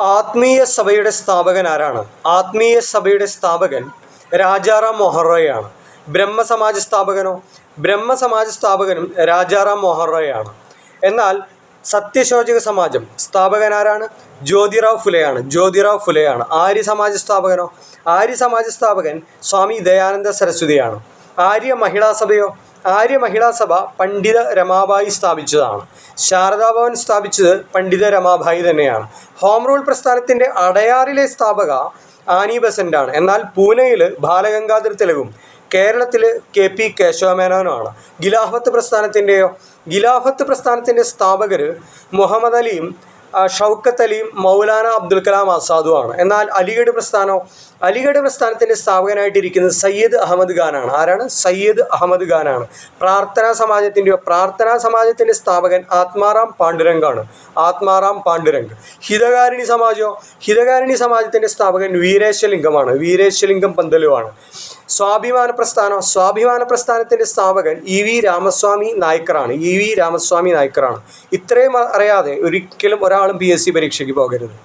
ആത്മീയ സഭയുടെ സ്ഥാപകൻ ആരാണ്? ആത്മീയ സഭയുടെ സ്ഥാപകൻ രാജാറാം മോഹൻ റോയ് ബ്രഹ്മസമാജ സ്ഥാപകനോ? ബ്രഹ്മസമാജ സ്ഥാപകനും രാജാറാം മോഹൻ റോയ് എന്നാൽ സത്യശോചക സമാജം സ്ഥാപകൻ ആരാണ്? ജ്യോതിറാവ് ഫുലെയാണ്. ജ്യോതിറാവ് ഫുലെയാണ്. ആര്യ സമാജ സ്ഥാപകനോ? ആര്യ സമാജ സ്ഥാപകൻ സ്വാമി ദയാനന്ദ സരസ്വതിയാണ്. ആര്യ മഹിളാ സഭയോ? ആര്യ മഹിളാ സഭ പണ്ഡിത രമാബായി സ്ഥാപിച്ചതാണ്. ശാരദാഭവൻ സ്ഥാപിച്ചത് പണ്ഡിത രമാബായി തന്നെയാണ്. ഹോം റൂൾ പ്രസ്ഥാനത്തിന്റെ അടയാറിലെ സ്ഥാപക ആനി ബസന്റ് ആണ് എന്നാൽ പൂനെയിൽ ബാലഗംഗാധർ തിലകും കേരളത്തിൽ കെ പി കേശവമേനോനുമാണ്. ഗിലാഫത്ത് പ്രസ്ഥാനത്തിന്റെയോ ഗിലാഫത്ത് പ്രസ്ഥാനത്തിന്റെ സ്ഥാപകർ മുഹമ്മദ് അലിയും ഷൗക്കത്ത് അലിയും മൗലാന അബ്ദുൽ കലാം ആസാദുമാണ് എന്നാൽ അലിഗഡ് പ്രസ്ഥാനോ? അലിഗഡ് പ്രസ്ഥാനത്തിന്റെ സ്ഥാപകനായിട്ടിരിക്കുന്നത് സയ്യദ് അഹമ്മദ് ഖാനാണ്. ആരാണ്? സയ്യദ് അഹമ്മദ് ഖാനാണ്. പ്രാർത്ഥനാ സമാജത്തിന്റെ പ്രാർത്ഥനാ സമാജത്തിന്റെ സ്ഥാപകൻ ആത്മാറാം പാണ്ഡുരംഗാണ് ആത്മാറാം പാണ്ഡുരംഗ്. ഹിതകാരിണി സമാജോ? ഹിതകാരിണി സമാജത്തിന്റെ സ്ഥാപകൻ വീരേശലിംഗമാണ് വീരേശലിംഗം പന്തലുവാണ്. സ്വാഭിമാന പ്രസ്ഥാനം സ്വാഭിമാന പ്രസ്ഥാനത്തിന്റെ സ്ഥാപകൻ ഇ വി രാമസ്വാമി നായ്ക്കറാണ്. ഇ വി രാമസ്വാമി നായ്ക്കറാണ്. ഇത്രയും അറിയാതെ ഒരിക്കലും ഒരാളും പി എസ് സി പരീക്ഷയ്ക്ക് പോകരുത്.